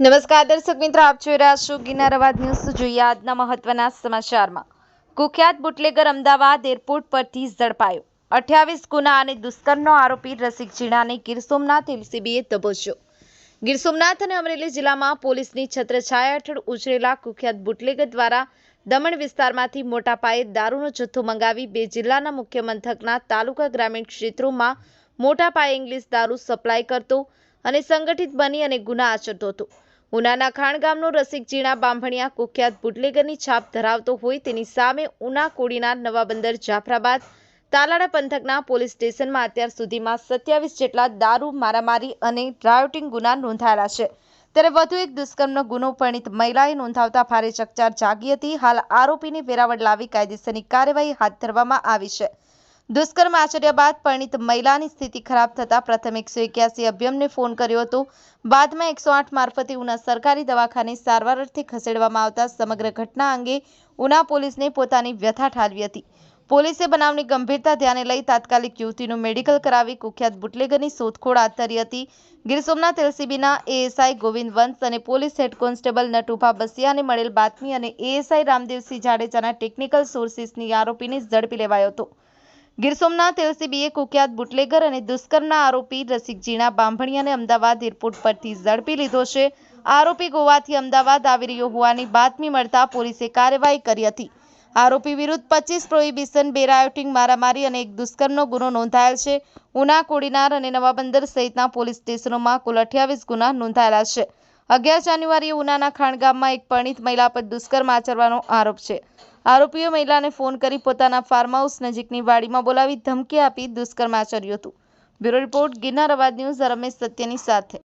નમસ્કાર, દર્શક મિત્રો, આપ જોઈ રહ્યા છો અવાજ ન્યૂઝ. જોઈએ આજના મહત્વના સમાચારમાં. કુખ્યાત બુટલેગર અમદાવાદ એરપોર્ટ પરથી ઝડપાયો. અઠ્યાવીસ ગુના અને દુષ્કર્મનો આરોપી રસિક જીણાને ગીર સોમનાથ એલસીબીએ દબોચ્યો. ગીર સોમનાથ અને અમરેલી જિલ્લામાં પોલીસની છત્રછાયા હેઠળ ઉછરેલા કુખ્યાત બુટલેગર દ્વારા દમણ વિસ્તારમાંથી મોટા પાયે દારૂનો જથ્થો મંગાવી બે જિલ્લાના મુખ્ય મથકના તાલુકા ગ્રામીણ ક્ષેત્રોમાં મોટા પાયે ઇંગ્લિશ દારૂ સપ્લાય કરતો અને સંગઠિત બની અને ગુના આચરતો હતો. ઉનાના ખાણ રસિક જીણા બાંભણિયા કુખ્યાત બુટલેગરની છાપ ધરાવતો હોય તેની સામે ઉના કોડીનાર નવાબંદર જાફરાબાદ તાલાડા પંથકના પોલીસ સ્ટેશનમાં અત્યાર સુધીમાં સત્યાવીસ જેટલા દારૂ મારામારી અને રાયોટિંગ ગુના નોંધાયેલા છે. ત્યારે વધુ એક દુષ્કર્મનો ગુનો પરિણિત મહિલાએ નોંધાવતા ભારે ચકચાર જાગી હતી. હાલ આરોપીને વેરાવળ લાવી કાયદેસરની કાર્યવાહી હાથ ધરવામાં આવી છે. દુષ્કર્મ આચર્યા બાદ પરિણીત મહિલાની સ્થિતિ ખરાબ થતાં પ્રથમ એકસો એક્યાસી અભ્યમને ફોન કર્યો હતો. બાદમાં એકસો આઠ મારફતે ઉના સરકારી દવાખાને સારવાર અર્થે ખસેડવામાં આવતા સમગ્ર ઘટના અંગે ઉના પોલીસને પોતાની વ્યથા ઠાલવી હતી. પોલીસે બનાવની ગંભીરતા ધ્યાને લઈ તાત્કાલિક યુવતીનું મેડિકલ કરાવી કુખ્યાત બુટલેગરની શોધખોળ હાથ ધરી હતી. ગીર સોમનાથ એલસીબીના એએસઆઈ ગોવિંદ વંશ અને પોલીસ હેડ કોન્સ્ટેબલ નટુભા બસિયાને મળેલ બાતમી અને એએસઆઈ રામદેવસિંહ જાડેજાના ટેકનિકલ સોર્સિસની આરોપીને ઝડપી લેવાયો હતો. ગીર સોમનાથ એલસીબીએ કુખ્યાત બુટલેગર અને દુષ્કર્મના આરોપી રસિક જીણા બાંભણિયાને અમદાવાદ એરપોર્ટ પરથી ઝડપી લીધો છે. આરોપી ગોવાથી અમદાવાદ આવી રહ્યો હોવાની બાતમી મળતા પોલીસે કાર્યવાહી કરી હતી. આરોપી વિરુદ્ધ પચીસ પ્રોહિબિશન બેરાયોટિંગ મારામારી અને એક દુષ્કર્મનો ગુનો નોંધાયેલ છે. ઉના, કોડીનાર અને નવાબંદર સહિતના પોલીસ સ્ટેશનોમાં કુલ અઠ્યાવીસ ગુના નોંધાયેલા છે. અગિયાર જાન્યુઆરીએ ઉનાના ખાણગામમાં એક પરિણીત મહિલા પર દુષ્કર્મ આચરવાનો આરોપ છે. આરોપીએ મહિલાને ફોન કરી પોતાના ફાર્મ હાઉસ નજીકની વાડીમાં બોલાવી ધમકી આપી દુષ્કર્મ આચર્યું હતું. બ્યુરો રિપોર્ટ ગિરનાર અવાજ ન્યૂઝ રમેશ સત્યની સાથે.